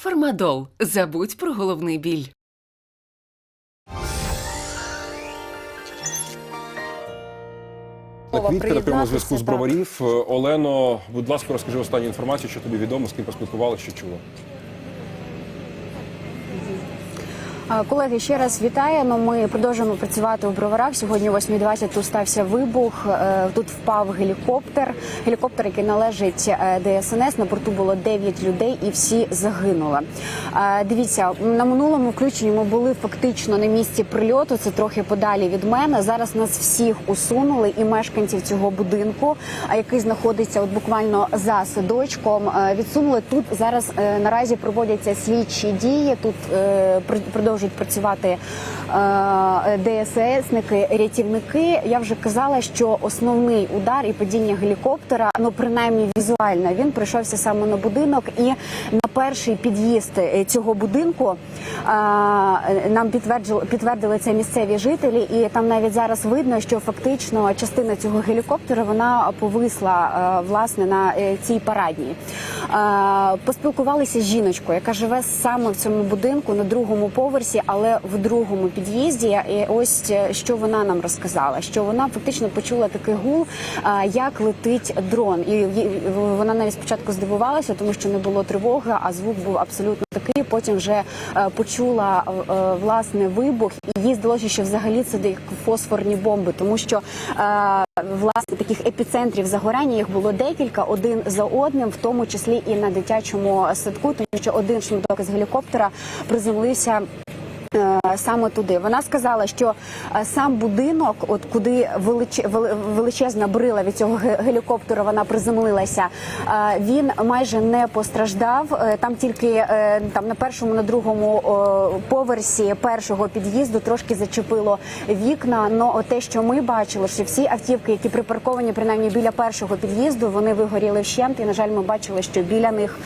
Фармадол. Забудь про головний біль. На прямому зв'язку з броварів. Е, Олено, будь ласка, розкажи останню інформацію, що тобі відомо, з ким поспілкувалися, що чула. А, Колеги, ще раз вітаємо. Ми продовжуємо працювати у броварах. Сьогодні о 8.20 тут стався вибух. Е, Тут впав гелікоптер. Гелікоптер, який належить е, ДСНС. На борту було 9 людей і всі загинули. Е, Дивіться, на минулому включенні ми були фактично на місці прильоту. Це трохи подалі від мене. Зараз нас всіх усунули і мешканців цього будинку, який знаходиться от буквально за садочком. Відсунули тут зараз наразі проводяться слідчі дії. Тут е, пр- продовжують працювати е, ДССники, рятівники. Я вже казала, що основний удар і падіння гелікоптера, ну принаймні візуально, він прийшовся саме на будинок і на перший під'їзд е, цього будинку е, нам підтвердили, підтвердили це місцеві жителі, і там навіть зараз видно, що фактично частина цього гелікоптера вона повисла е, власне на цій парадній. Поспілкувалися з жіночкою, яка живе саме в цьому будинку на другому поверсі, але в другому під'їзді. І ось що вона нам розказала, що вона фактично почула такий гул, як летить дрон, і вона навіть спочатку здивувалася, тому що не було тривоги, а звук був абсолютно такий. Потім вже е, почула е, власне вибух, і їй здалося, що взагалі це фосфорні бомби, тому що е, власне таких епіцентрів загоряння їх було декілька, один за одним, в тому числі і на дитячому садку, тому що один шматок з гелікоптера приземлився. Е, Саме туди вона сказала, що е, сам будинок, от куди велич... величезна брила від цього гелікоптера вона приземлилася, е, він майже не постраждав. Там тільки там на першому, на другому поверсі першого під'їзду трошки зачепило вікна. Но те, що ми бачили, що всі автівки, які припарковані принаймні біля першого під'їзду, вони вигоріли вщент. І на жаль, ми бачили, що біля них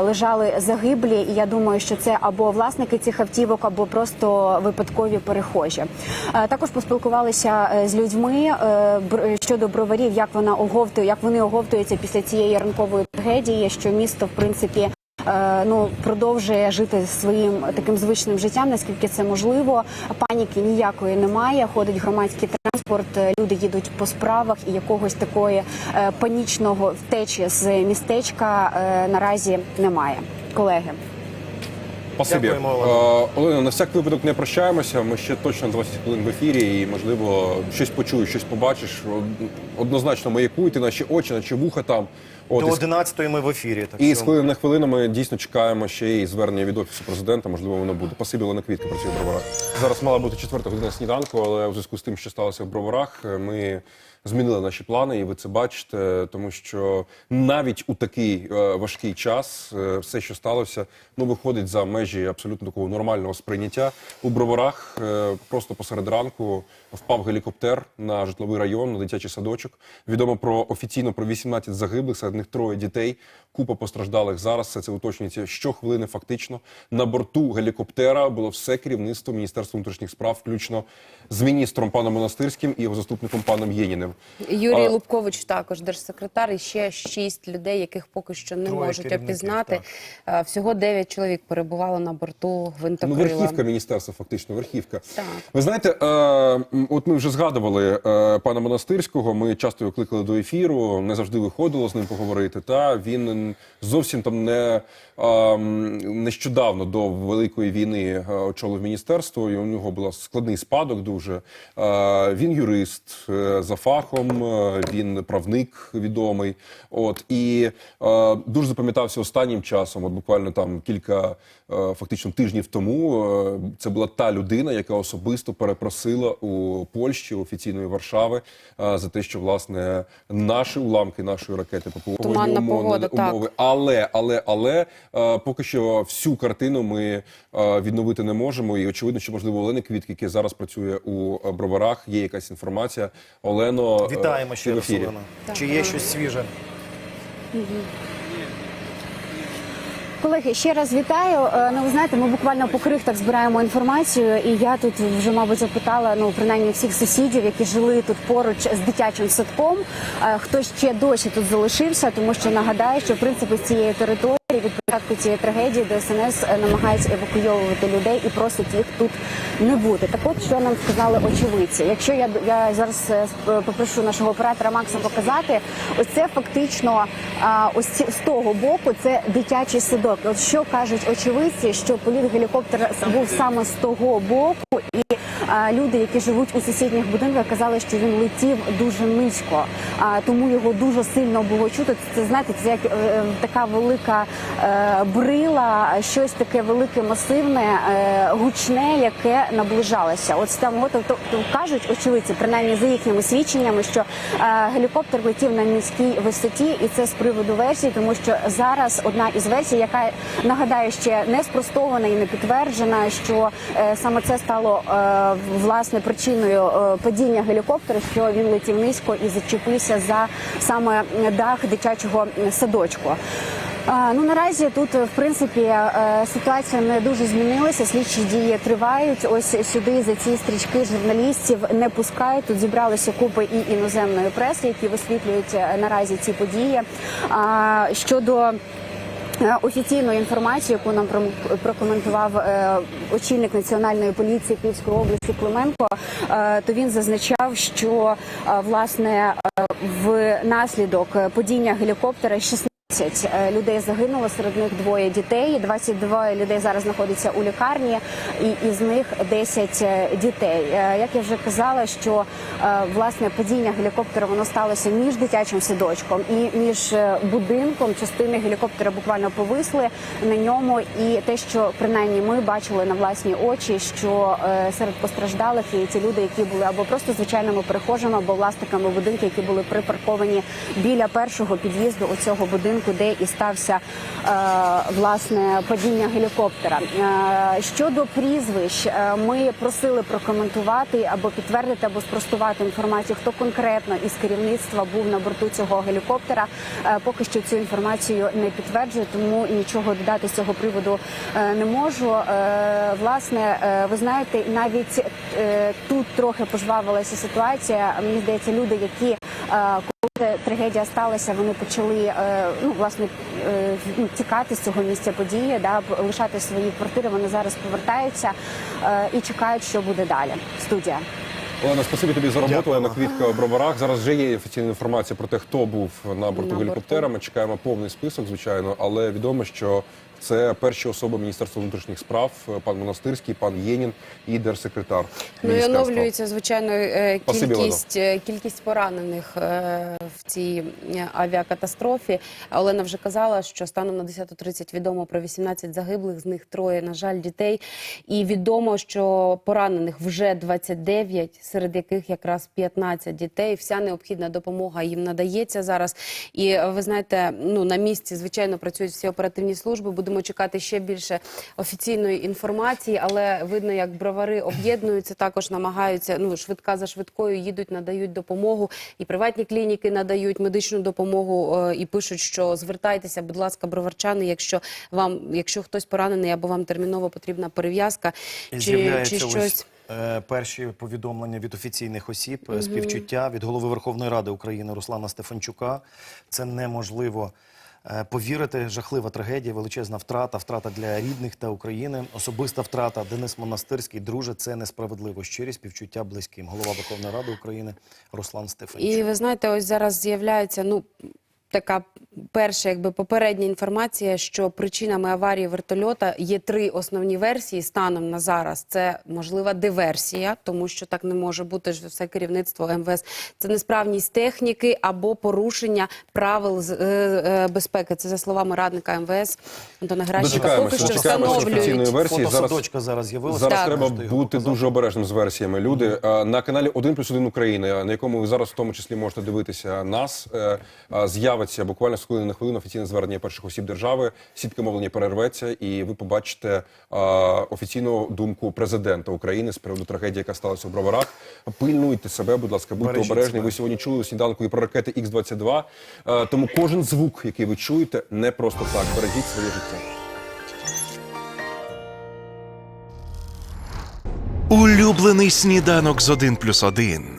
лежали загиблі. І я думаю, що це або власники цих автівок, або просто випадкові перехожі. Е, також поспілкувалися е, з людьми е, щодо броварів, як вона оговтує, як вони оговтуються після цієї ранкової трагедії, що місто в принципі. Ну, продовжує жити своїм таким звичним життям, наскільки це можливо. Паніки ніякої немає. Ходить громадський транспорт, люди їдуть по справах, і якогось такої панічного втечі з містечка наразі немає. Колеги. Спасибі. Дякуємо, Олено. Е, Олена, на всяк випадок не прощаємося. Ми ще точно 20 хвилин в ефірі, і можливо щось почуєш, щось побачиш. Однозначно маякуйте наші очі, наші вуха там. От, До і- 11-ї ми в ефірі. Так І з що хвилини на хвилину ми дійсно чекаємо ще і звернення від офісу президента. Можливо, воно буде. Спасибі, Олена Квітка працює в броварах. Зараз мала бути четверта година сніданку, але у зв'язку з тим, що сталося в броварах, ми змінили наші плани, і ви це бачите, тому що навіть у такий е, важкий час е, все, що сталося, ну виходить за межі абсолютно такого нормального сприйняття. У броварах е, просто посеред ранку впав гелікоптер на житловий район, на дитячий садочок. Відомо про офіційно про 18 загиблих, серед них троє дітей. Купа постраждалих зараз. Все це уточнюється щохвилини. Фактично на борту гелікоптера було все керівництво Міністерства внутрішніх справ, включно з міністром паном Монастирським і його заступником паном Єніним. Юрій А- Лубкович також держсекретар, і ще шість людей, яких поки що не Троє можуть опізнати. Е, Всього дев'ять чоловік перебувало на борту Ну, верхівка міністерства, фактично, верхівка. Так. Ви знаєте, е, от ми вже згадували е, пана Монастирського. Ми часто його кликали до ефіру, не завжди виходило з ним поговорити. Та він зовсім там не м, нещодавно до великої війни е, очолив міністерство, і у нього був складний спадок. Дуже Е, він юрист е, за фахом, він правник відомий. От і е, дуже запам'ятався останнім часом. От буквально там кілька е, фактично тижнів тому. Це була та людина, яка особисто перепросила у Польщі офіційної Варшави е, за те, що власне наші уламки нашої ракети по погодні Туманна умови, погода, так. Але, але, але е, поки що всю картину ми е, відновити не можемо. І очевидно, що можливо Олени Квітки, яка зараз працює у е, броварах, є якась інформація. Олено, е, вітаємо ти ще в раз, ефірі. Олена. Чи є щось свіже? Колеги, ще раз вітаю. Е, Ну, ви знаєте, ми буквально по крихтах збираємо інформацію, і я тут вже, мабуть, запитала ну принаймні всіх сусідів, які жили тут поруч з дитячим садком. е, Хто ще досі тут залишився, тому що нагадаю, що в принципі з цієї території. Від початку цієї трагедії ДСНС е, намагається евакуйовувати людей і просить їх тут не бути. Так от що нам сказали очевидці. Якщо я я зараз е, попрошу нашого оператора Макса показати, ось це фактично ось ці- з того боку це дитячий садок. От що кажуть очевидці, що політ гелікоптера був саме з того боку, і люди, які живуть у сусідніх будинках, казали, що він летів дуже низько, а тому його дуже сильно було чути. Це знаєте, це як е, така велика е, брила, щось таке велике, масивне, е, гучне, яке наближалося. От з там, от, то, то кажуть очевидці, принаймні за їхніми свідченнями, що е, гелікоптер летів на низькій висоті, і це з приводу версії, тому що зараз одна із версій, яка нагадаю, ще не спростована і не підтверджена, що е, саме це стало е, власне причиною е, падіння гелікоптера, що він летів низько і зачепився за саме дах дитячого садочку. Ну наразі тут в принципі е, ситуація не дуже змінилася. Слідчі дії тривають. Ось сюди за ці стрічки журналістів не пускають. Тут зібралися купи і іноземної преси, які висвітлюють е, наразі ці події. Щодо Е, Офіційну інформацію, яку нам прокоментував е, очільник національної поліції Київської області Клименко, е, то він зазначав, що е, власне е, внаслідок падіння гелікоптера 16 е, людей загинуло, серед них двоє дітей. 22 людей зараз знаходяться у лікарні, і із них 10 дітей. Е, Як я вже казала, що е, власне падіння гелікоптера воно сталося між дитячим садочком і між е, будинком. Частини гелікоптера буквально повисли на ньому. І те, що принаймні ми бачили на власні очі, що е, серед постраждалих є ті люди, які були або просто звичайними перехожими, або власниками будинків, які були припарковані біля першого під'їзду у цього будинку, де і стався е, власне падіння гелікоптера. Е, щодо прізвищ, е, ми просили прокоментувати або підтвердити, або спростувати інформацію, хто конкретно із керівництва був на борту цього гелікоптера. Поки що цю інформацію не підтверджую, тому нічого додати з цього приводу не можу. Власне, ви знаєте, навіть тут трохи пожвавилася ситуація. Мені здається, люди, які коли трагедія сталася, вони почали е, ну власне е, ну, тікати з цього місця події, да лишати свої квартири. Вони зараз повертаються е, і чекають, що буде далі. Студія. Олена, спасибі тобі за роботу. Олена Квітка у Броварах. Зараз вже є офіційна інформація про те, хто був на борту На гелікоптера. Ми чекаємо повний список, звичайно, але відомо, що це перші особи Міністерства внутрішніх справ, пан Монастирський, пан Єнін і держсекретар. Ну і оновлюється звичайно е, кількість е, кількість поранених е, в цій е, авіакатастрофі. Олена вже казала, що станом на 10.30 відомо про 18 загиблих, з них троє, на жаль, дітей. І відомо, що поранених вже 29, серед яких якраз 15 дітей. Вся необхідна допомога їм надається зараз. І е, ви знаєте, ну на місці звичайно працюють всі оперативні служби. Будемо чекати ще більше офіційної інформації, але видно, як бровари об'єднуються, також намагаються. Ну швидка за швидкою їдуть, надають допомогу. І приватні клініки надають медичну допомогу е, і пишуть, що звертайтеся, будь ласка, броварчани, якщо вам, якщо хтось поранений або вам терміново потрібна перев'язка, чи, чи щось. е, перші повідомлення від офіційних осіб, е, співчуття від голови Верховної Ради України Руслана Стефанчука. Це неможливо. Е, Повірити, жахлива трагедія, величезна втрата, втрата для рідних та України, особиста втрата. Денис Монастирський, друже, це несправедливо. Щирі співчуття близьким. Голова Верховної Ради України Руслан Стефанчук. І ви знаєте, ось зараз з'являється ну така перша, якби попередня інформація, що причинами аварії вертольота є три основні версії станом на зараз. Це можлива диверсія, тому що так не може бути ж все керівництво МВС. Це несправність техніки або порушення правил з- е, е, безпеки. Це за словами радника МВС Антона. Дочекаємося, Поки що встановлюють. версії. Фото Зараз садочка зараз Так. треба бути дуже обережним з версіями. Люди на каналі 1 плюс 1 України, на якому ви зараз в тому числі можете дивитися нас. е, З'явиться буквально з хвилини на хвилину офіційне звернення перших осіб держави. Сітка мовлення перерветься, і ви побачите е, офіційну думку президента України з приводу трагедії, яка сталася у Броварах. Пильнуйте себе, будь ласка, будьте Бережіть обережні. себе. Ви сьогодні чули у сніданку і про ракети Х-22. Е, Тому кожен звук, який ви чуєте, не просто так. Бережіть своє життя. Улюблений сніданок з 1 плюс 1.